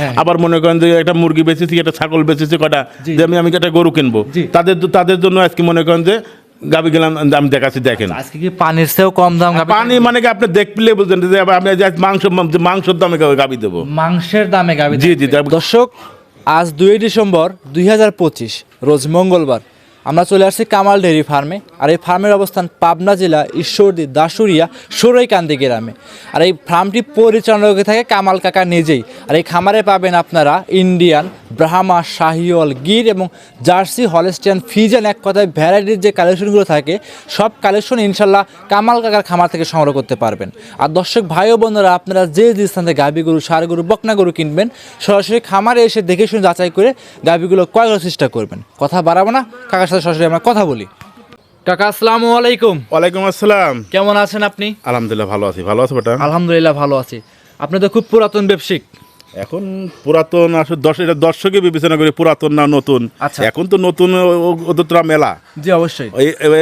হ্যাঁ। আবার মনে করেন যে একটা মুরগি বেচেছি একটা ছাগল বেচেছি কটা যে আমি আমি একটা গরু কিনবো? তাদের তাদের জন্য আজকে মনে করেন যে গাবি গেলাম আমি দেখাচ্ছি দেখেন। আজকে কি পানির চেয়েও কম দাম পানি মানে কি আপনি দেখলে বুঝলেন যে আমি যে মাংস মাংসের দামে গাবি দেবো। মাংসের দামে গাভী জি। জি, দর্শক আজ দুই ডিসেম্বর দুই হাজার পঁচিশ রোজ মঙ্গলবার। আমরা চলে আসছি কামাল ডেয়ারি ফার্মে। আর এই ফার্মের অবস্থান পাবনা জেলা ঈশ্বরদী দাসুরিয়া সরৈকান্দি গ্রামে। আর এই ফার্মটি পরিচালনা থাকে কামাল কাকা নিজেই। আর এই খামারে পাবেন আপনারা ইন্ডিয়ান, ব্রাহ্মা, শাহিওয়াল, গির এবং জার্সি, হলেস্টিয়ান ফিজান এক কথায় ভ্যারাইটির যে কালেকশনগুলো থাকে, সব কালেকশন ইনশাল্লাহ কামাল কাকার খামার থেকে সংগ্রহ করতে পারবেন। আর দর্শক ভাই ও বোনেরা, আপনারা যে যে স্থান গাভী গরু, সার গরু, বকনা গরু কিনবেন, সরাসরি খামারে এসে দেখে শুনে যাচাই করে গাভীগুলো ক্রয় চেষ্টা করবেন। কথা বাড়াবো না, কাকার সাথে সরাসরি আমরা কথা বলি। কাকা আসসালামু আলাইকুম। ওয়ালাইকুম আসসালাম। কেমন আছেন আপনি? আলহামদুলিল্লাহ ভালো আছি। ভালো আছে বেটা? আলহামদুলিল্লাহ ভালো আছি। আপনি তো খুব পুরাতন ব্যবসায়িক। এখন পুরাতন আসলে দশ এটা দর্শকে বিবেচনা করি পুরাতন না নতুন। আচ্ছা। এখন তো নতুন ওতরা মেলা। জি অবশ্যই।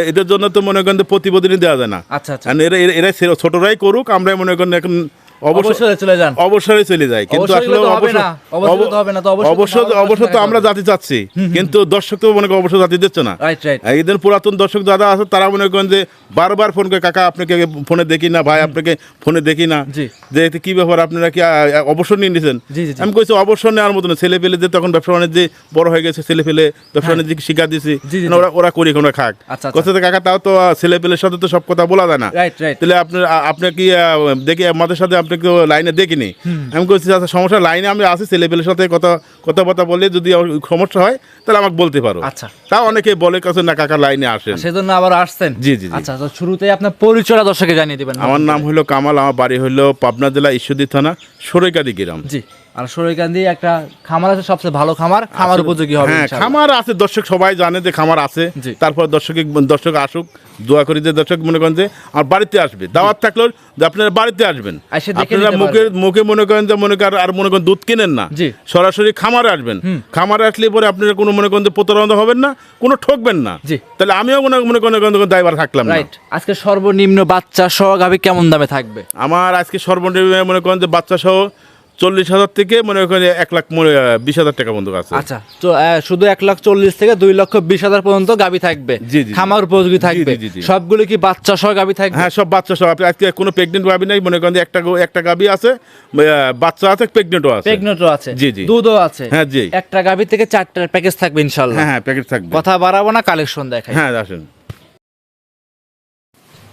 এদের জন্য তো মনে করেন প্রতিবেদনই দেওয়া যায় না। আচ্ছা আচ্ছা। এরা এরা- এরা ছোটরাই করুক আমরা মনে করেন এখন অবশ্যই চলে যান। অবসরে চলে যায়। কিন্তু আসলে হবে অবসর না, তো আমরা জাতি চাচ্ছি। কিন্তু দর্শক তো মনে করেন অবশ্য জাতি দিচ্ছে না। এদের পুরাতন দর্শক দাদা আছে তারা মনে করেন যে বারবার ফোন করে কাকা আপনাকে ফোনে দেখি না ভাই আপনাকে ফোনে দেখি না। যে কি ব্যাপার আপনারা কি অবসর নিয়ে জি। আমি কইছি অবসর নেওয়ার মতো না। ছেলে পেলে যে তখন ব্যবসা বাণিজ্যে বড় হয়ে গেছে ছেলে পেলে ব্যবসা বাণিজ্য শিক্ষা দিছি? ওরা ওরা করি ওরা খাক। আচ্ছা, আচ্ছা। কথা তো কাকা তাও তো ছেলে পেলের সাথে তো সব কথা বলা যায় না। তাহলে আপনার আপনার কি দেখি আমাদের সাথে আপনাকে তো লাইনে দেখিনি। আমি বলছি আচ্ছা সমস্যা লাইনে আমি আসি ছেলেপেলের সাথে কথা কথাবার্তা বলে যদি সমস্যা হয় তাহলে আমাকে বলতে পারো। আচ্ছা। তাও অনেকে বলে কাছে না কাকা লাইনে আসে সেজন্য আবার আসছেন? জি, জি। আচ্ছা তো শুরুতেই আপনার পরিচয় দর্শকে জানিয়ে দেবেন। আমার নাম হলো কামাল আমার বাড়ি হলো পাবনা জেলা ঈশ্বরদী থানা সরেকাদি গ্রাম। জি। আর সরৈকান্দি একটা খামার আছে সবচেয়ে ভালো খামার খামার উপযোগী হবে হ্যাঁ খামার আছে দর্শক সবাই জানে যে খামার আছে। তারপর দর্শক দর্শক আসুক দোয়া করি যে দর্শক মনে করেন যে আমার বাড়িতে আসবে। দাওয়াত থাকলেও যে আপনারা বাড়িতে আসবেন। আপনারা মুখে মুখে মনে করেন যে মনে করেন আর মনে করেন দুধ কিনেন না। সরাসরি খামারে আসবেন। খামারে আসলে পরে আপনারা কোনো মনে করেন প্রতারণা হবেন না কোনো ঠকবেন না। তাহলে আমিও মনে মনে করেন দায়বার থাকলাম না। রাইট। আজকে সর্বনিম্ন বাচ্চা সহ গাভী কেমন দামে থাকবে? আমার আজকে সর্বনিম্ন মনে করেন যে বাচ্চা সহ চল্লিশ হাজার থেকে মনে করেন এক লাখ বিশ হাজার টাকা বন্ধু আছে। আচ্ছা তো শুধু এক লাখ চল্লিশ থেকে দুই লক্ষ বিশ হাজার পর্যন্ত গাভী থাকবে। খামার উপযোগী থাকবে। সবগুলো কি বাচ্চা সহ গাভী থাকবে? হ্যাঁ সব বাচ্চা সব আপনি আজকে কোনো প্রেগনেন্ট গাবি নাই মনে করেন একটা একটা গাবি আছে বাচ্চা আছে প্রেগনেন্টও আছে। প্রেগনেন্টও আছে। জি, জি। দুধও আছে। হ্যাঁ, জি। একটা গাভী থেকে চারটার প্যাকেজ থাকবে ইনশাল্লাহ হ্যাঁ হ্যাঁ প্যাকেট থাকবে। কথা বাড়াবো না কালেকশন দেখাই। হ্যাঁ আসেন।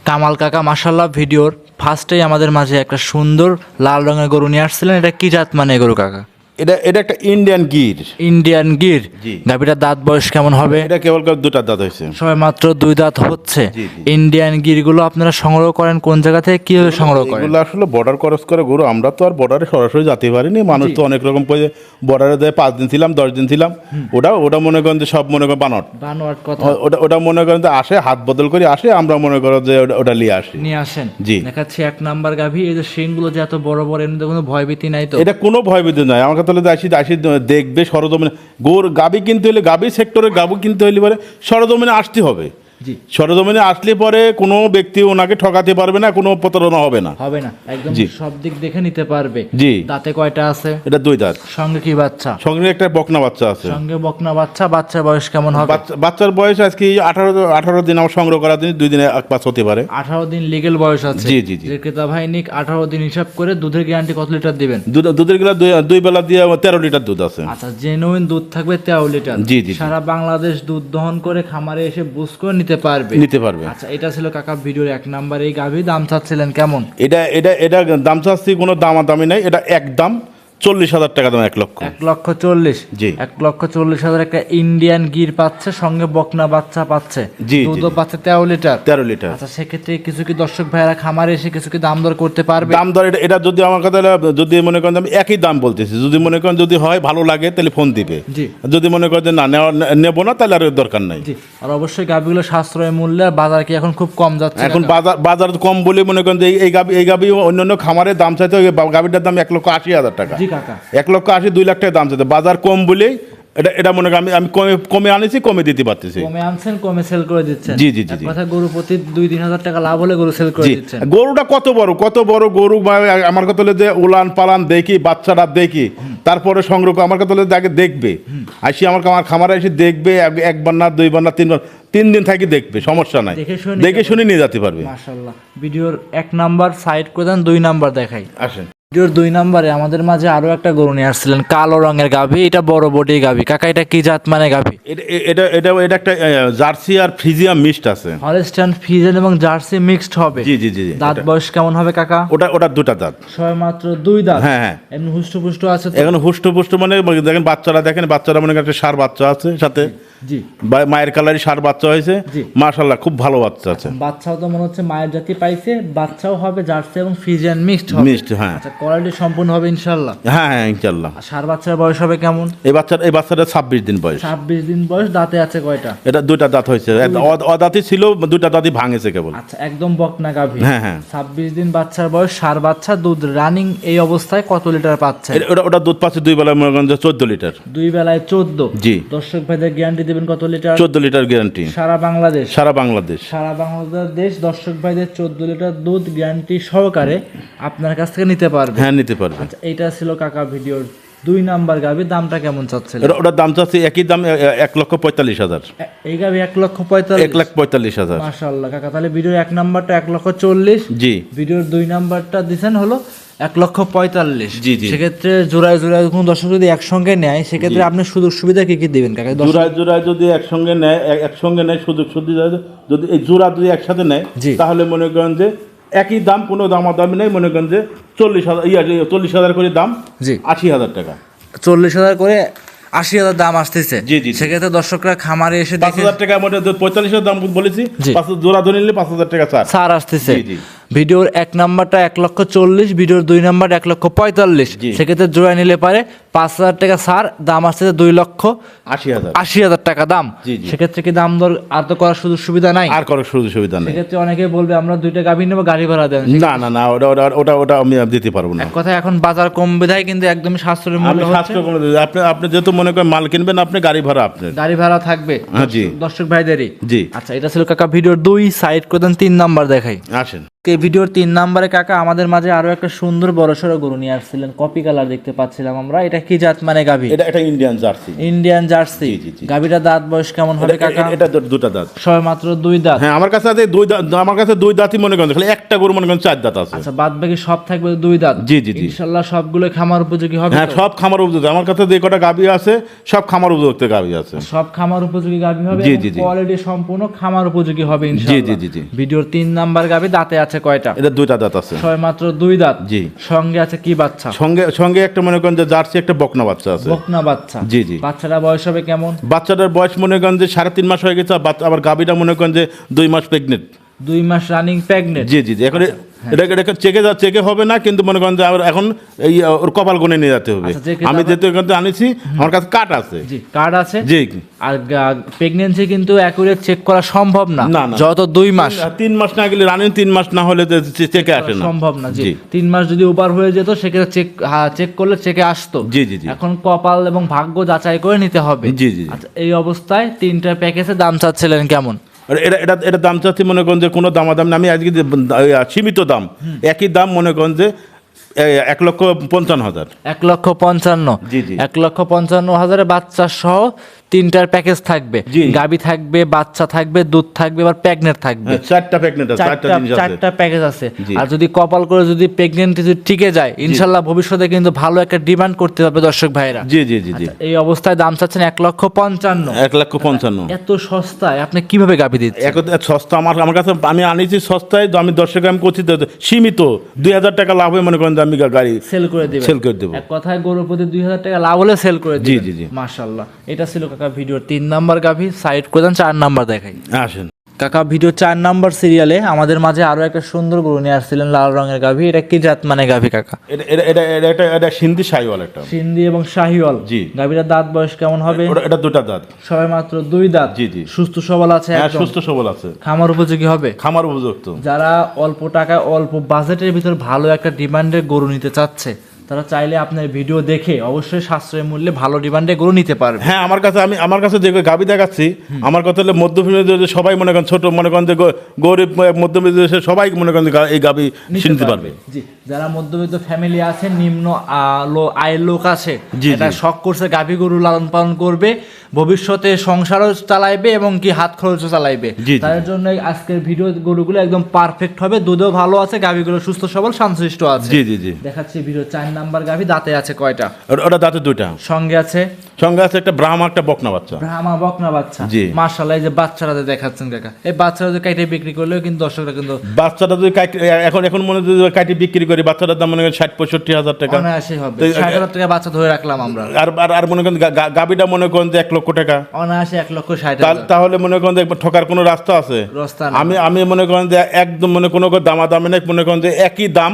কামাল কাকা মাসাল্লাহ ভিডিওর ফার্স্টেই আমাদের মাঝে একটা সুন্দর লাল রঙের গরু নিয়ে আসছিলেন। এটা কি জাত মানে গরু, কাকা? এটা এটা একটা ইন্ডিয়ান গির ইন্ডিয়ান গির গাভীটার দাঁত বয়স কেমন হবে? এটা কেবল দুটা দাঁত হয়েছে। সবাই মাত্র দুই দাঁত হচ্ছে। ইন্ডিয়ান গিরগুলো আপনারা সংগ্রহ করেন কোন জায়গা থেকে? কীভাবে সংগ্রহ করেন? এগুলো আসলে বর্ডার ক্রস করে গরু আমরা তো আর বর্ডারে সরাসরি যেতে পারিনি। মানুষ তো অনেক রকম বর্ডারে দেয় পাঁচ দিন ছিলাম দশ দিন ছিলাম। ওটা ওটা মনে করেন যে সব মনে করেন বানট কথা। ওটা ওটা মনে করেন যে আসে হাত বদল করে আসে আমরা মনে করো যে ওটা- নিয়ে আসি। নিয়ে আসেন। জি। দেখাচ্ছি এক নাম্বার গাভী। এই যে শিংগুলো যে এত বড় বড় মধ্যে কোনো ভয়ভীতি নাই তো? এটা কোনো ভয়ভীতি নাই। আমাকে তাহলে আসি আসি দেখবে সরজমিনে। গোর গাবি কিনতে হলে গাবি সেক্টরে গাবি কিনতে হলে পরে সরজমিনে আসতে হবে। জি। সরজমিনে আসলে পরে কোনো ব্যক্তি ওনাকে ঠকাতে পারবে না কোনো প্রতারণা হবে না। হবে না। একদম জি। সব দিক দেখে নিতে পারবে। জি। দাঁতে কয়টা আছে? এটা দুই দাঁত। সঙ্গে কি বাচ্চা? সঙ্গে একটা বকনা বাচ্চা আছে। সঙ্গে বকনা বাচ্চা বাচ্চার বয়স কেমন হবে? বাচ্চা- বাচ্চার বয়স আজকে আঠারো আঠারো দিন আমার সংগ্রহ করার দিন দুই দিনে এক পাঁচ হতে পারে। আঠারো দিন লিগেল বয়স আছে। জি, জি, জি। যে ক্রেতা ভাই নিক আঠারো দিন হিসাব করে দুধের গ্যারান্টি কত লিটার দিবেন? দুধ দুধের গেলা দুই দুই বেলা দিয়ে তেরো লিটার দুধ আছে। আচ্ছা জেনুইন দুধ থাকবে তেরো লিটার জি, জি, জি। সারা বাংলাদেশ দুধ দহন করে খামারে এসে বুঝ করে নিতে পারবে। নিতে পারবে। আচ্ছা এটা ছিল কাকা ভিডিওর এক নাম্বার। এই গাভী দাম চাচ্ছিলেন কেমন? এটা এটা এটা দাম চাচ্ছি কোনো দামাদামি নাই এটা একদম চল্লিশ হাজার টাকা দাম এক লক্ষ। এক লক্ষ চল্লিশ। জি। এক লক্ষ চল্লিশ হাজার একটা ইন্ডিয়ান গির পাচ্ছে সঙ্গে বকনা বাচ্চা পাচ্ছে। জি, দুধও পাচ্ছে তেরো লিটার। তেরো লিটার। আচ্ছা সেক্ষেত্রে কিছু কি দর্শক ভাইয়েরা খামারে এসে কিছু কি দাম দর করতে পারবে? দাম দর এটা এটা যদি আমার কথা যদি মনে করেন আমি একই দাম বলতেছি যদি মনে করেন যদি হয় ভালো লাগে তাহলে ফোন দিবে। জি। যদি মনে করেন যে না নেব না তাহলে আর দরকার নাই। জি। আর অবশ্যই গাভিগুলো সাশ্রয় মূল্যে বাজার কি এখন খুব কম যাচ্ছে এখন বাজার বাজার কম বলে মনে করেন যে এই- এই গাবি এই গাবি অন্যান্য খামারের দাম চাইতে ওই গাবিটার দাম এক লক্ষ আশি হাজার টাকা। জি কাকা এক লক্ষ আশি দুই লাখ টাকা দাম চাইতে বাজার কম বলেই এটা এটা মনে করেন আমি আমি কমে কমে আনিছি কমে দিতে পারতেছি। কমে আনছেন কমে সেল করে দিচ্ছেন। জি, জি, জি, কথা গরু প্রতি দুই তিন হাজার টাকা লাভ হলে গরু সেল করে দিচ্ছেন। গরুটা কত বড়? কত বড় গরু? আমার কথা হলো যে উলান পালান দেখি বাচ্চারা দেখি। তারপরে সংগ্রহ করে- আমার কথা হলো আগে দেখবে। আসি আমার আমার খামারে এসে দেখবে এক- একবার না দুইবার না তিনবার তিন দিন থাকি দেখবে সমস্যা নাই। দেখে শুনে নিয়ে যেতে পারবে। ভিডিওর এক নাম্বার সাইড করে দেন দুই নাম্বার দেখাই। আসেন। ভিডিওর দুই নাম্বারে আমাদের মাঝে আরও একটা গরু নিয়ে আসছিলেন কালো রঙের গাভী। এটা বড় বডি গাভী। কাকা এটা কি জাত মানে গাভী? এটা এটা এটা একটা জার্সি আর ফ্রিজিয়াম মিক্সড আছে। হলস্টাইন ফিজেন এবং জার্সি মিক্সড হবে। জি জি জি। দাঁত বয়স কেমন হবে কাকা? ওটা ওটা দুটা দাঁত। ছয় মাত্র দুই দাঁত? হ্যাঁ, হ্যাঁ। এমনি হুষ্ট পুষ্ট আছে? এখন হুষ্ট পুষ্ট মানে দেখেন বাচ্চারা দেখেন বাচ্চারা মনে একটা সার বাচ্চা আছে সাথে। জি মায়ের কালারই সার বাচ্চা হয়েছে। মাশাল্লাহ খুব ভালো বাচ্চা আছে। বাচ্চাও তো মনে হচ্ছে মায়ের জাতি পাইছে বাচ্চাও হবে জার্সি এবং ফ্রিজিয়ান মিক্সড হবে। মিক্সড হ্যাঁ। আচ্ছা কোয়ালিটি সম্পূর্ণ হবে ইনশাল্লাহ হ্যাঁ হ্যাঁ ইনশাল্লাহ সার বাচ্চার বয়স হবে কেমন? এই বাচ্চার এই বাচ্চাটা ছাব্বিশ দিন বয়স। ছাব্বিশ দিন বয়স দাঁতে আছে কয়টা? এটা দুইটা দাঁত হয়েছে। এক- অ- অদাঁতই ছিল দুইটা দাঁতই ভাঙেছে কেবল। আচ্ছা একদম বকনা গাভী। হ্যাঁ, হ্যাঁ। ছাব্বিশ দিন বাচ্চার বয়স সার বাচ্চা দুধ রানিং এই অবস্থায় কত লিটার পাচ্ছে? ওটা ওটা দুধ পাচ্ছে দুই বেলা মনে করেন চোদ্দ লিটার। দুই বেলায় চোদ্দ? জি। দর্শক ভাইদের গ্যারান্টি দেবেন কত লিটার? চোদ্দ লিটার গ্যারান্টি সারা বাংলাদেশ। সারা বাংলাদেশ। সারা বাংলাদেশ দর্শক ভাইদের চোদ্দ লিটার দুধ গ্যারান্টি সহকারে আপনার কাছ থেকে নিতে পারবে? হ্যাঁ নিতে পারবে। আচ্ছা এইটা ছিল কাকা ভিডিওর দুই নাম্বার গাভীর দামটা কেমন চাচ্ছিল এটা ওটার দাম চাচ্ছে একই দাম এক লক্ষ পঁয়তাল্লিশ হাজার। এই গাভী এক লক্ষ পঁয়তাল্লিশ। এক লাখ পঁয়তাল্লিশ হাজার। মাশাল্লাহ কাকা তাহলে ভিডিওর এক নাম্বারটা এক লক্ষ চল্লিশ। জি। ভিডিওর দুই নাম্বারটা দিচ্ছেন হলো এক লক্ষ পঁয়তাল্লিশ। জি, জি। সেক্ষেত্রে জোড়ায় জোড়ায় কোনো দর্শক যদি একসঙ্গে নেয় সেক্ষেত্রে আপনি সুযোগ সুবিধা কি কি দেবেন কাকা? জোড়ায় জোড়ায় যদি একসঙ্গে নেয় একসঙ্গে নেয় সুযোগ সুবিধা যদি এই জোড়া যদি একসাথে নেয় জি। তাহলে মনে করেন যে একই দাম কোনো দাম আর দামাদামি নেই মনে করেন যে চল্লিশ হাজার ইয়া চল্লিশ হাজার করে দাম জি। আশি হাজার টাকা। চল্লিশ হাজার করে আশি হাজার দাম আসতেছে। জি, জি। সেক্ষেত্রে দর্শকরা খামারে এসে পাঁচ হাজার টাকা মধ্যে পঁয়তাল্লিশ হাজার দাম বলেছি পাঁচ জোড়া ধরে নিলে পাঁচ হাজার টাকা ছাড়। ছাড় আসতেছে। ভিডিওর এক নাম্বারটা এক লক্ষ চল্লিশ ভিডিওর দুই নাম্বার এক লক্ষ পঁয়তাল্লিশ। সেক্ষেত্রে জোড়া নিলে পারে পাঁচ হাজার টাকা সার দাম আসছে দুই লক্ষ আশি হাজার। আশি হাজার টাকা দাম। সেক্ষেত্রে কি দাম দর আর তো করার সুযোগ সুবিধা নাই? আর করার সুযোগ সুবিধা নেই। সেক্ষেত্রে অনেকে বলবে আমরা দুইটা গাভী নেব গাড়ি ভাড়া দেন। না না না ওটা ওটা ওটা ওটা আমি দিতে পারব না। কথা এখন বাজার কম বিধায় কিন্তু একদমই সাশ্রয় মূল্য আপনি আপনি যেহেতু মনে করেন মাল কিনবেন আপনি গাড়ি ভাড়া আপনার। গাড়ি ভাড়া থাকবে। হ্যাঁ, জি। দর্শক ভাইদেরই। জি। আচ্ছা এটা ছিল কাকা ভিডিওর দুই সাইড করে দেন তিন নাম্বার দেখাই। আসেন। এই ভিডিওর তিন নাম্বারে কাকা আমাদের মাঝে আরও একটা সুন্দর বড়সড় গরু নিয়ে আসছিলেন। কপি কালার দেখতে পাচ্ছিলাম আমরা। এটা কি জাত মানে গাভী? এটা এটা ইন্ডিয়ান জার্সি ইন্ডিয়ান জার্সি। গাভীটা দাঁত বয়স কেমন হবে কাকা? এটা- দুটা দাঁত। ছয় মাত্র দুই দাঁত। হ্যাঁ আমার কাছে আছে দুই দাঁত আমার কাছে দুই দাঁতই মনে করেন খালি একটা গরু মনে করেন চার দাঁত আছে। আচ্ছা বাদ বাকি সব থাকবে দুই দাঁত? জি, জি, জি। ইনশাল্লাহ সবগুলো খামার উপযোগী হবে হ্যাঁ সব খামার উপযুক্ত আমার কাছে যে কটা গাবি আছে সব খামার উপযুক্ত গাবি আছে। সব খামার উপযোগী গাভী হবে জি, জি, জি। কোয়ালিটি সম্পূর্ণ খামার উপযোগী হবে ইনশাআল্লাহ। জি, জি, জি। ভিডিওর তিন নাম্বার গাভী দাঁতে আছে কয়টা? এটা দুইটা দাঁত আছে। ছয় মাত্র দুই দাঁত। জি। সঙ্গে আছে কি বাচ্চা? সঙ্গে সঙ্গে একটা মনে করেন যে জার্সি একটা বকনা বাচ্চা আছে। বকনা বাচ্চা। জি, জি। বাচ্চাটা বয়স হবে কেমন? বাচ্চাটার বয়স মনে করেন যে সাড়ে তিন মাস হয়ে গেছে আবার গাবিটা মনে করেন যে দুই মাস প্রেগনেন্ট দুই মাস রানিং প্রেগনেন্ট জি জি জি। এখন হ্যাঁ। এটা এটা চেকে যা চেকে হবে না কিন্তু মনে করেন যে আমার এখন এই ওর কপাল গুনে নিয়ে যেতে হবে। আচ্ছা, আমি যেহেতু এখান থেকে আনিছি আমার কাছে কাট আছে। জি কার্ড আছে। জি। আর প্রেগনেন্সি কিন্তু অ্যাকুরেট চেক করা সম্ভব না। না। যত দুই মাস। তিন মাস না গেলে রানিং তিন মাস না হলে যে চেকে আসে না। সম্ভব না জি। তিন মাস যদি ওভার হয়ে যেত সেক্ষেত্রে চেক চেক করলে চেকে আসতো। জি, জি, জি। এখন কপাল এবং ভাগ্য যাচাই করে নিতে হবে। জি, জি। আচ্ছা এই অবস্থায় তিনটা প্যাকেজে দাম চাচ্ছিলেন কেমন? এটা এটা এটা দাম চাচ্ছি মনে করেন যে কোনো দামাদাম না আমি আজকে সীমিত দাম একই দাম মনে করেন যে এক লক্ষ পঞ্চান্ন হাজার। এক লক্ষ পঞ্চান্ন। জি, জি। এক লক্ষ পঞ্চান্ন হাজারে বাচ্চা সহ তিনটার প্যাকেজ থাকবে। গাবি থাকবে বাচ্চা থাকবে দুধ থাকবে আবার প্রেগনেন্ট থাকবে। হ্যাঁ, চারটা প্রেগনেন্ট আছে চারটা চারটা জিনিস আছে। চারটা প্যাকেজ আছে। আর যদি কপাল করে যদি প্রেগনেন্ট যদি টিকে যায় ইনশাল্লাহ ভবিষ্যতে কিন্তু ভালো একটা ডিমান্ড করতে পারবে দর্শক ভাইরা জি জি জি জি। এই অবস্থায় দাম চাচ্ছেন এক লক্ষ পঞ্চান্ন। এক লক্ষ পঞ্চান্ন। এত সস্তায় আপনি কীভাবে গাবি দিচ্ছেন? সস্তা আমার আমার কাছে আমি আনিছি সস্তায় আমি দর্শক আমি করছি সীমিত। দুই হাজার টাকা লাভ হয়ে মনে করেন আমি গাড়ি সেল করে দিবেন। সেল করে দেবো। এক কথায় গরুর প্রতি দুই হাজার টাকা লাভ হলে সেল করে জি, জি, জি। মাশাল্লাহ এটা ছিল কাকা ভিডিওর তিন নাম্বার গাভি সাইড করে দেন চার নাম্বার দেখাই। আসেন। কাকা ভিডিও চার নাম্বার সিরিয়ালে আমাদের মাঝে আরও একটা সুন্দর গরু নিয়ে আসছিলেন লাল রঙের গাভি। এটা কি জাত মানে গাভি কাকা? এটা এটা এটা এটা সিন্ধি সাইওয়াল একটা। সিন্ধি এবং শাহিওয়াল। জি। গাভিটার দাঁত বয়স কেমন হবে? এটা দুটা দাঁত। সবে মাত্র দুই দাঁত। জি, জি। সুস্থ সবল আছে হ্যাঁ সুস্থ সবল আছে। খামার উপযোগী হবে? খামার উপযুক্ত। যারা অল্প টাকায় অল্প বাজেটের ভিতর ভালো একটা ডিমান্ডের গরু নিতে চাচ্ছে তারা চাইলে আপনার ভিডিও দেখে অবশ্যই সাশ্রয় মূল্যে ভালো ডিমান্ডে গরু নিতে পারবে। হ্যাঁ আমার কাছে আমি আমার কাছে যে গাবি দেখাচ্ছি আমার কথা হলে মধ্যবিত্ত যে সবাই মনে করেন ছোট মনে করেন যে গরিব মধ্যবিত্ত সবাই মনে করেন এই গাবি নিতে পারবে। জি। যারা মধ্যবিত্ত ফ্যামিলি আছে নিম্ন আয়ের লোক আছে এটা শখ করছে গাভী গরু লালন পালন করবে ভবিষ্যতে সংসারও চালাইবে এবং কি হাত খরচও চালাইবে। তার জন্য আজকের ভিডিও গরুগুলো একদম পারফেক্ট হবে। দুধও ভালো আছে গাভীগুলো সুস্থ সবল শান্তশিষ্ট আছে। জি জি জি। দেখাচ্ছি ভিডিও চার নাম্বার গাভী দাঁতে আছে কয়টা? ওটা- ওটা দাঁতে দুইটা। সঙ্গে আছে সঙ্গে আছে একটা ব্রাহ্মা একটা বকনা বাচ্চা। ব্রাহ্মা বকনা বাচ্চা। জি। মার্শাল্লাহ এই যে বাচ্চারা দেখাচ্ছেন কাকা। এই বাচ্চারা যে কাইটে বিক্রি করলেও কিন্তু দর্শকরা কিন্তু বাচ্চাটা যদি এখন এখন মনে যদি কাটি বিক্রি করি বাচ্চাটার দাম মনে করেন ষাট পঁয়ষট্টি হাজার টাকা। অনায়াসে হবে। ষাট হাজার টাকা বাচ্চা ধরে রাখলাম আমরা। আর আর আর মনে করেন গাবিটা মনে করেন যে এক লক্ষ টাকা। অনায়াসে এক লক্ষ ষাট তাহলে মনে করেন যে ঠকার কোনো রাস্তা আছে? রাস্তা আমি আমি মনে করেন যে একদম মনে কোনো দামা দামে নেই মনে করেন যে একই দাম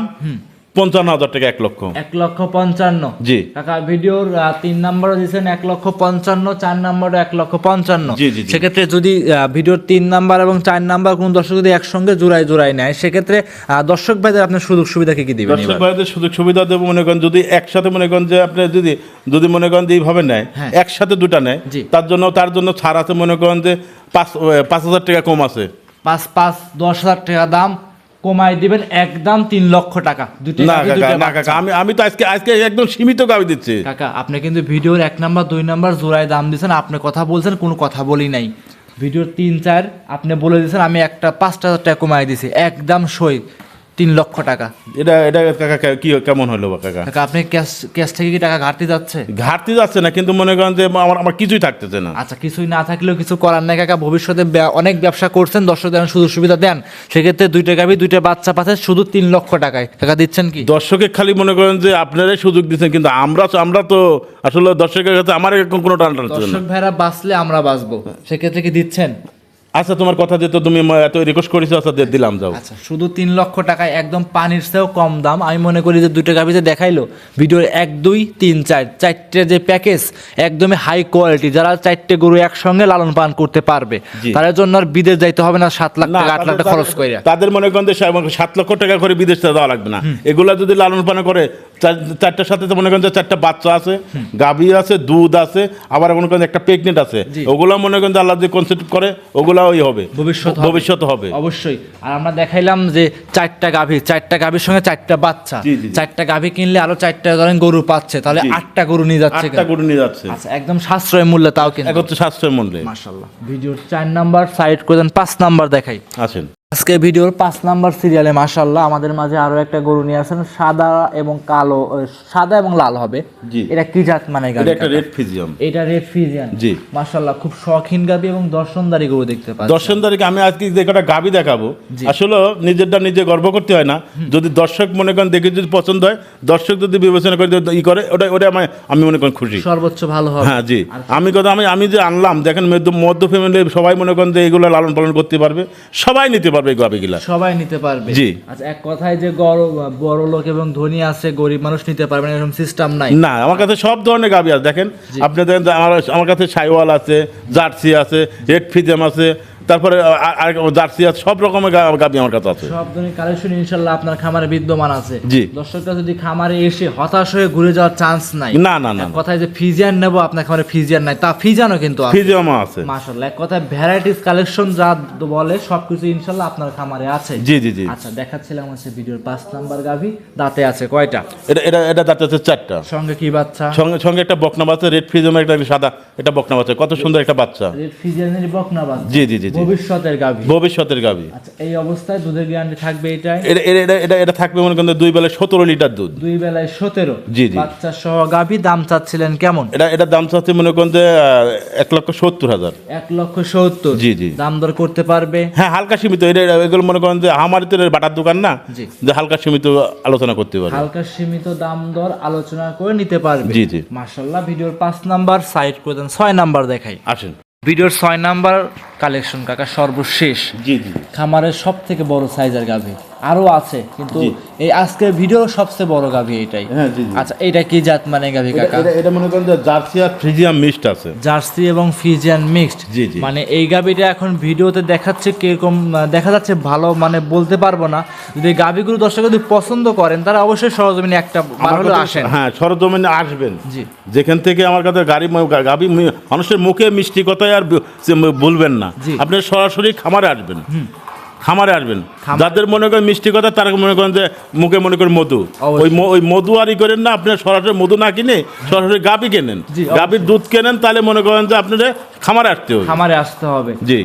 পঞ্চান্ন হাজার টাকা এক লক্ষ এক লক্ষ পঞ্চান্ন জি। কাকা ভিডিওর তিন নম্বরও দিয়েছেন এক লক্ষ পঞ্চান্ন চার নম্বরও এক লক্ষ পঞ্চান্ন জি, জি। সেক্ষেত্রে যদি ভিডিওর তিন নাম্বার এবং চার নাম্বার কোন দর্শক যদি একসঙ্গে জোড়ায় জোড়ায় নেয় সেক্ষেত্রে দর্শক ভাইদের আপনার সুযোগ সুবিধা কি কি দিবেন দর্শক ভাইদের সুযোগ সুবিধা দেবো মনে করেন যদি একসাথে মনে করেন যে আপনি যদি যদি মনে করেন যে এইভাবে নেয় হ্যাঁ। একসাথে দুটা নেয় তার জন্য তার জন্য ছাড় আছে মনে করেন যে পাঁচ পাঁচ হাজার টাকা কম আছে পাঁচ পাঁচ দশ হাজার টাকা দাম কমাই দিবেন একদম তিন লক্ষ টাকা। দুটো না কাকা না কাকা আমি আমি তো আজকে আজকে একদম সীমিত গাবি দিচ্ছি। কাকা আপনি কিন্তু ভিডিওর এক নাম্বার দুই নাম্বার জোড়ায় দাম দিয়েছেন আপনি কথা বলছেন কোনো কথা বলি নাই। ভিডিওর তিন চার আপনি বলে দিয়েছেন আমি একটা পাঁচটা টাকা কমাই দিছি একদম সই। তিন লক্ষ টাকা। এটা এটা কাকা কে- কেমন হলো বা কাকা? কাকা আপনি ক্যাশ ক্যাশ থেকে কি টাকা ঘাটতি যাচ্ছে? ঘাটতি যাচ্ছে না কিন্তু মনে করেন যে আমার আমার কিছুই থাকতেছে না। আচ্ছা কিছুই না থাকলেও কিছু করার নাই কাকা। ভবিষ্যতে অনেক ব্যবসা করছেন দর্শকদের সুযোগ সুবিধা দেন। সেক্ষেত্রে দুইটা গাভি দুইটা বাচ্চা পাচ্ছে শুধু তিন লক্ষ টাকায়। টাকা দিচ্ছেন কি? দর্শকে খালি মনে করেন যে আপনারাই সুযোগ দিচ্ছেন কিন্তু আমরা তো- আমরা তো আসলে দর্শকের কাছে আমার কোনো টান টানছে না। দর্শক ভাইরা বাঁচলে আমরা বাঁচবো। সেক্ষেত্রে কি দিচ্ছেন? আচ্ছা তোমার কথা যেহেতু তুমি এত রিকোয়েস্ট করেছ আচ্ছা দিলাম যাও। আচ্ছা শুধু তিন লক্ষ টাকায় একদম পানির চেয়েও কম দাম। আমি মনে করি যে দুটো গাভি যে দেখাইলো ভিডিওর এক দুই তিন চার চারটে যে প্যাকেজ একদমই হাই কোয়ালিটি যারা চারটে গরু একসঙ্গে লালন পালন করতে পারবে তাদের জন্য আর বিদেশ যাইতে হবে না সাত লাখ টাকা আট লাখ টাকা খরচ করে তাদের মনে করেন যে সাত লক্ষ টাকা করে বিদেশ দেওয়া লাগবে না। এগুলা যদি লালন পালন করে চারটার সাথে তো মনে করেন যে চারটা বাচ্চা আছে গাভী আছে দুধ আছে আবার মনে করেন একটা প্রেগনেন্ট আছে। ওগুলা মনে করেন যে আল্লাহ যে কনসেপ্ট করে ওগুলা ওই হবে। ভবিষ্যৎ ভবিষ্যৎ হবে। অবশ্যই। আর আমরা দেখাইলাম যে চারটা গাভী চারটা গাভীর সঙ্গে চারটা বাচ্চা। চারটা গাভী কিনলে আরও চারটা ধরেন গরু পাচ্ছে তাহলে আটটা গরু নিয়ে যাচ্ছে আটটা গরু নিয়ে যাচ্ছে। আচ্ছা একদম সাশ্রয় মূল্য তাও কিন্তু একত্রে সাশ্রয় মূল্যে। মাশাল্লাহ ভিডিওর চার নাম্বার সাইড করে দেন পাঁচ নাম্বার দেখাই। আছেন আজকে ভিডিওর পাঁচ নাম্বার সিরিয়ালে মাশাল্লাহ আমাদের মাঝে আরও একটা গরু নিয়ে আসেন সাদা এবং কালো সাদা এবং লাল হবে। এটা কি জাত মানে এটা একটা রেড ফিজিয়াম এটা রেড ফিজিয়ান জি। মাশাল্লাহ খুব শখিন গাবি এবং দর্শনদারি গরু দেখতে পাচ্ছি দর্শন তারিখে আমি আজকে যে কটা গাবি দেখাবো আসলে নিজেরটা নিজে গর্ব করতে হয় না। যদি দর্শক মনে করেন দেখে যদি পছন্দ হয় দর্শক যদি বিবেচনা করে ই করে ওটা ওটা আমি আমি মনে করেন খুশি। সর্বোচ্চ ভালো হবে। হ্যাঁ জি। আমি কথা আমি আমি যে আনলাম দেখেন মধ্য মধ্য ফ্যামিলি সবাই মনে করেন যে এগুলো লালন পালন করতে পারবে সবাই নিতে পারবে। এই গাবিগুলা? সবাই নিতে পারবে। জি। আচ্ছা এক কথায় যে বড় লোক এবং ধনী আছে গরিব মানুষ নিতে পারবে না এরকম সিস্টেম নাই। না আমার কাছে সব ধরনের গাবি আছে। দেখেন আপনি দেখেন আমার আমার কাছে সাইওয়াল আছে জার্সি আছে রেড ফিজাম আছে তারপরে জার্সি আছে সব রকমের গাবি আমার কাছে আছে। সব ধরনের কালেকশন ইনশাল্লাহ আপনার খামারে বিদ্যমান আছে। জি। দর্শকরা যদি খামারে এসে হতাশ হয়ে ঘুরে যাওয়ার চান্স নাই না না না কথায় যে ফিজিয়ান নেব আপনার খামারে ফিজিয়ান নাই তা ফিজিয়ানও কিন্তু আছে। ফিজিয়ামও আছে। মাশাল্লাহ এক কথায় ভ্যারাইটিস কালেকশন যা বলে সবকিছু ইনশাল্লাহ আপনার খামারে আছে। জি জি জি। আচ্ছা দেখাচ্ছিলাম হচ্ছে ভিডিওর পাঁচ নাম্বার গাভি দাঁতে আছে কয়টা? এটা এটা এটা দাঁত আছে চারটা। সঙ্গে কি বাচ্চা? সঙ্গে সঙ্গে একটা বকনা বাচ্চা রেড ফিজমের একটা সাদা এটা বকনা বাচ্চা কত সুন্দর একটা বাচ্চা। রেড ফিজিয়ানের বকনা বাচ্চা। জি জি জি ভবিষ্যতের গাভি। ভবিষ্যতের গাবি আচ্ছা এই অবস্থায় দুধের গ্যারান্টি থাকবে এটাই? এটা এটা- এটা এটা থাকবে মনে করেন দুই বেলায় সতেরো লিটার দুধ। দুই বেলায় সতেরো? জি, জি। বাচ্চা সহ গাভি দাম চাচ্ছিলেন কেমন? এটা এটা দাম চাচ্ছে মনে করেন যে এক লক্ষ সত্তর হাজার। এক লক্ষ সত্তর? জি, জি। দাম দর করতে পারবে? হ্যাঁ হালকা সীমিত। এটা এটা- এগুলো মনে করেন যে আমার তো বাটার দোকান না যে হালকা সীমিত আলোচনা করতে পারবে। হালকা সীমিত দাম দর আলোচনা করে নিতে পারবে। জি, জি। মাশাল্লাহ ভিডিওর পাঁচ নাম্বার সাইড করে দেন ছয় নাম্বার দেখাই। আসেন। ভিডিওর ছয় নাম্বার কালেকশন কাকা সর্বশেষ। জি জি। খামারের সব থেকে বড় সাইজের গাভি। আরও আছে কিন্তু এই আজকের ভিডিও সবচেয়ে বড় গাভী এটাই। হ্যাঁ। আচ্ছা এটা কি জাত মানে গাভী কাকা? এটা- এটা মনে করেন জার্সি আর ফ্রিজিয়াম মিক্সড আছে। জার্সি এবং ফিজিয়ান মিক্সড? জি, জি। মানে এই গাভীটা এখন ভিডিওতে দেখাচ্ছে কীরকম দেখা যাচ্ছে ভালো মানে বলতে পারব না। যদি গাভীগুলো দর্শক যদি পছন্দ করেন তারা অবশ্যই সরজমিনে একটা আমার আসেন। হ্যাঁ সরজমিনে আসবেন। জি। যেখান থেকে আমার কাছে গাড়ি গাভী মানুষের মুখে মিষ্টি কথাই আর বলবেন না। আপনি সরাসরি খামারে আসবেন। খামারে আসবেন। যাদের মনে করেন মিষ্টি কথা তারা মনে করেন যে মুখে মনে করেন মধু। ওই ওই মধু আরই করেন না আপনি সরাসরি মধু না কিনে সরাসরি গাবি কেনেন। গাবির দুধ কেনেন তাহলে মনে করেন যে আপনার খামারে আসতে হবে। খামারে আসতে হবে। জি।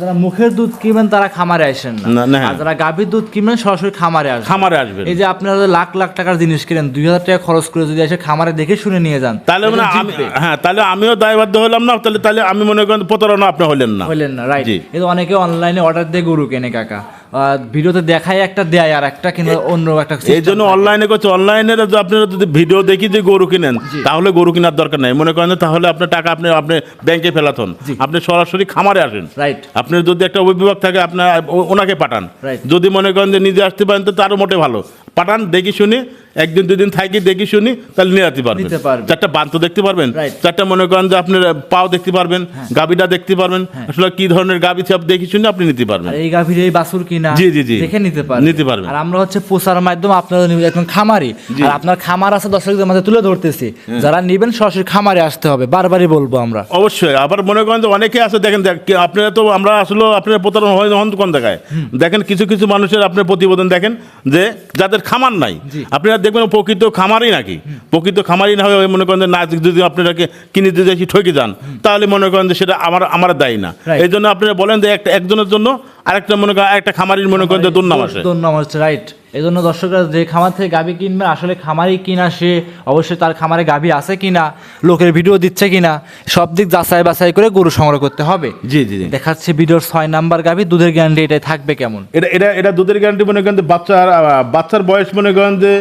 যারা মুখের দুধ কিনবেন তারা খামারে আসেন না। না, না। যারা গাভীর দুধ কিনবেন সরাসরি খামারে আসবেন। খামারে আসবেন। এই যে আপনারা লাখ লাখ টাকার জিনিস কিনেন দুই হাজার টাকা খরচ করে যদি এসে খামারে দেখে শুনে নিয়ে যান তাহলে মানে আমি হ্যাঁ তাহলে আমিও দায়বদ্ধ হলাম না তাহলে তাহলে আমি মনে করেন প্রতারণা আপনি হলেন না। হলেন না রাইট। এই অনেকে অনলাইনে অর্ডার দিয়ে গরু কেনে কাকা। ভিডিওতে দেখায় একটা দেয় আর একটা কিন্তু অন্য একটা এই জন্য অনলাইনে করছে। অনলাইনে আপনারা যদি ভিডিও দেখি যে গরু কিনেন তাহলে গরু কেনার দরকার নাই। মনে করেন তাহলে আপনার টাকা আপনি আপনি ব্যাংকে ফেলাতন আপনি সরাসরি খামারে আসেন। রাইট আপনার যদি একটা অভিভাবক থাকে আপনার ওনাকে পাঠান। যদি মনে করেন যে নিজে আসতে পারেন তো তারও মোটে ভালো। পাঠান দেখি শুনি একদিন দুদিন থাকি দেখি শুনি তাহলে নিয়ে পারবেন। চারটা বান্ত দেখতে পারবেন হ্যাঁ। চারটা মনে করেন যে আপনার পাও দেখতে পারবেন গাবিটা দেখতে পারবেন আসলে কি ধরনের গাবি সব দেখি শুনে আপনি নিতে পারবেন। এই গাভীর এই বাছুর কিনা জি, জি, জি। দেখে নিতে পারবেন। নিতে পারবেন। আর আমরা হচ্ছে পোষার মাধ্যমে আপনারা নিবেন একদম খামারি। আর আপনার খামার আছে দর্শকদের মাঝে তুলে ধরতেছি। হ্যাঁ। যারা নিবেন সরাসরি খামারে আসতে হবে বারবারই বলব আমরা। অবশ্যই। আবার মনে করেন যে অনেকে আছে দেখেন আপনারা তো আমরা আসলে আপনার প্রতারণা হয় হন কোন দেখায় দেখেন কিছু কিছু মানুষের আপনার প্রতিবেদন দেখেন যে যাদের খামার নাই। আপনারা দেখবেন প্রকৃত খামারই নাকি? প্রকৃত খামারই না হয় মনে করেন যে না যদি আপনারাকে কিনে দিতে যাচ্ছি ঠকে যান তাহলে মনে করেন যে সেটা আমার আমার দায়ী না। এই জন্য আপনারা বলেন যে একটা একজনের জন্য আরেকটা মনে করেন একটা খামারির মনে করেন যে দুর্নাম আসে। দুর্নাম আসে রাইট এই জন্য দর্শকরা যে খামার থেকে গাভী কিনবে আসলে খামারই কিনা সে অবশ্যই তার খামারে গাভী আছে কিনা লোকের ভিডিও দিচ্ছে কিনা সব দিক যাচাই বাছাই করে গরু সংগ্রহ করতে হবে। জি জি দেখাচ্ছে ভিডিওর ছয় নাম্বার গাভী দুধের গ্যারান্টি এটাই থাকবে কেমন? এটা এটা এটা দুধের গ্যারান্টি মনে করেন যে বাচ্চার বাচ্চার বয়স মনে করেন যে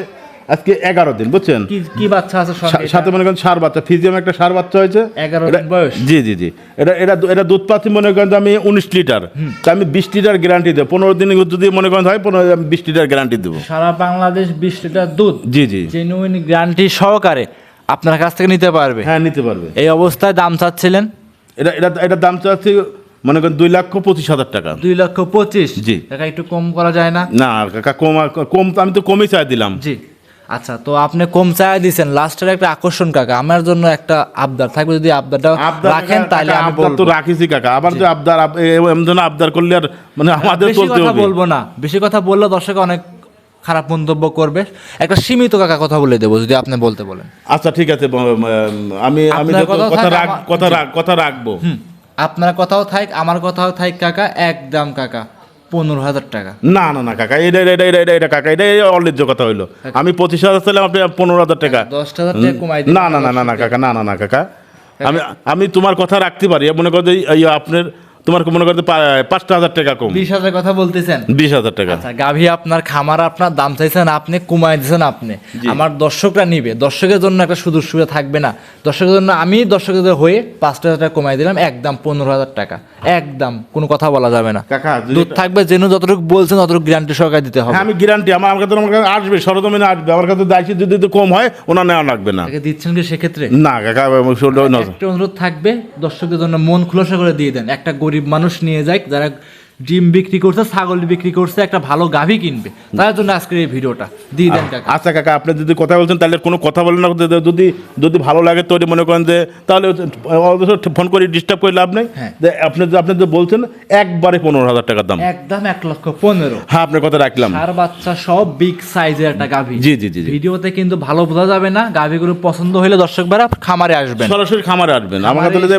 আজকে এগারো দিন বুঝছেন? কি বাচ্চা আছে? সাথে মনে করেন সার বাচ্চা ফিজিয়াম একটা সার বাচ্চা হয়েছে। 11 এটা- দিন বয়স। জি জি জি। এটা এটা এটা দুধ পাচ্ছি মনে করেন আমি উনিশ লিটার। তা আমি বিশ লিটার গ্যারান্টি দেবো। পনেরো দিন যদি মনে করেন হয় পনেরো আমি বিশ লিটার গ্যারান্টি দেবো। সারা বাংলাদেশ বিশ লিটার দুধ? জি জি। জেনুইন গ্যারান্টি সহকারে আপনার কাছ থেকে নিতে পারবে? হ্যাঁ নিতে পারবে। এই অবস্থায় দাম চাচ্ছিলেন? এটা এটা এটা দাম চাচ্ছি মনে করেন দুই লক্ষ পঁচিশ হাজার টাকা। দুই লক্ষ পঁচিশ? জি। টাকা একটু কম করা যায় না? না কাকা কম কম আমি তো কমই চাই দিলাম। জি। আচ্ছা তো আপনি কম চায় দিছেন। লাস্টের একটা আকর্ষণ কাকা আমার জন্য একটা আবদার। থাকবে যদি আবদারটা রাখেন তাহলে আমি আবদার তো বলব রাখিছি কাকা। আবার যে আবদার এমন আবদার করলে আর মানে আমাদের বেশি চলতে কথা হবে। বলব না। বেশি কথা বললে দর্শক অনেক খারাপ মন্তব্য করবে। একটা সীমিত কাকা কথা বলে দেবো যদি আপনি বলতে বলেন। আচ্ছা ঠিক আছে আমি আমি কথা রাখ কথা রাখ কথা রাখব। আপনার কথাও থাক আমার কথাও থাক কাকা একদম কাকা। পনেরো হাজার টাকা। না না না কাকা এটা এটা এটা এটা এটা কাকা এটা অল্লিজ্য কথা হইল। আমি পঁচিশ হাজার চাইলাম আপনি পনেরো হাজার টাকা দশ হাজার টাকা কমাই না না না না না কাকা না না না কাকা। আমি আমি তোমার কথা রাখতে পারি। মনে করো যে আপনার তোমার মনে করতে পাঁচটা হাজার টাকা কম? বিশ হাজার কথা বলতেছেন? বিশ হাজার টাকা। আচ্ছা গাভী আপনার খামার আপনার দাম চাইছেন আপনি কমাই দিয়েছেন আপনি। আমার দর্শকরা নিবে। দর্শকের জন্য একটা সুযোগ সুবিধা থাকবে না। দর্শকের জন্য আমি দর্শকদের হয়ে পাঁচটা হাজার টাকা কমাই দিলাম একদম পনেরো হাজার টাকা। একদম কোনো কথা বলা যাবে না। দুধ থাকবে যেন যতটুকু বলছেন ততটুকু গ্যারান্টি সরকার দিতে হবে। হ্যাঁ আমি গ্যারান্টি আমার কাছে আমার কাছে আসবে সরজমিনে আসবে। আমার কাছে দায়িত্ব যদি কম হয় ওনার নেওয়া লাগবে না। দিচ্ছেন কি সেক্ষেত্রে? না কাকা অনুরোধ থাকবে দর্শকদের জন্য মন খোলসা করে দিয়ে দেন। একটা গরিব মানুষ নিয়ে যায় যারা ডিম বিক্রি করছে ছাগল বিক্রি করছে একটা ভালো গাভী কিনবে। তার জন্য আজকের এই ভিডিওটা। দিয়ে দেন কাকা। আচ্ছা কাকা আপনি যদি কথা বলছেন তাহলে কোনো কথা বলেন না যদি যদি ভালো লাগে তো মনে করেন যে তাহলে ফোন করে ডিস্টার্ব করে লাভ নেই। হ্যাঁ। আপনি যে আপনি যে বলছেন একবারে পনেরো হাজার টাকার দাম। একদম এক লক্ষ পনেরো। হ্যাঁ আপনার কথা রাখলাম। আর বাচ্চা সব বিগ সাইজের একটা গাভী। জি, জি, জি। ভিডিওতে কিন্তু ভালো বোঝা যাবে না গাভীগুলো পছন্দ হলে দর্শক ভাইরা খামারে আসবেন। সরাসরি খামারে আসবেন। আমার কথা যে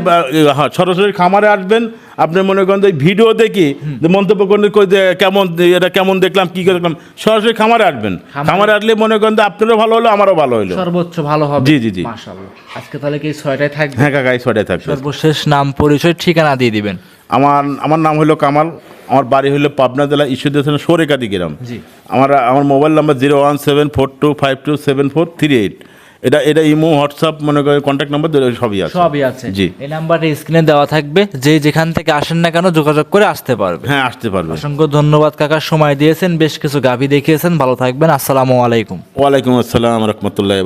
হ্যাঁ সরাসরি খামারে আসবেন। আপনি মনে করেন যে ভিডিও দেখি মন্তব্য করেন কই যে কেমন এটা কেমন দেখলাম কি করে দেখলাম সরাসরি খামারে আসবেন। খামারে- আসলে মনে করেন যে আপনারও ভালো হলো আমারও ভালো হলো। সর্বোচ্চ ভালো হবে। জি, জি, জি। মাশাআল্লাহ। আজকে তাহলে কি ছয়টায় থাকবে? হ্যাঁ কাকা এই ছয়টায় থাকবে। সর্বশেষ নাম পরিচয় ঠিকানা দিয়ে দিবেন। আমার আমার নাম হলো কামাল আমার বাড়ি হলো পাবনা জেলা ঈশ্বরদী থানা সোরেকাটি গ্রাম। জি। আমার আমার mobile number zero one seven four two five two seven four three eight. এটা এটা ইমো হোয়াটসঅ্যাপ মনে করে কন্ট্যাক্ট নাম্বার সবই আছে। সবই আছে। জি। এই নাম্বারটা স্ক্রিনে দেওয়া থাকবে। যে যেখান থেকে আসেন না কেন যোগাযোগ করে আসতে পারবে। হ্যাঁ আসতে পারবে। অসংখ্য ধন্যবাদ কাকা সময় দিয়েছেন বেশ কিছু গাভী দেখিয়েছেন। ভালো থাকবেন। আসসালামু আলাইকুম। ওয়ালাইকুম আসসালাম রহমতুল্লাহ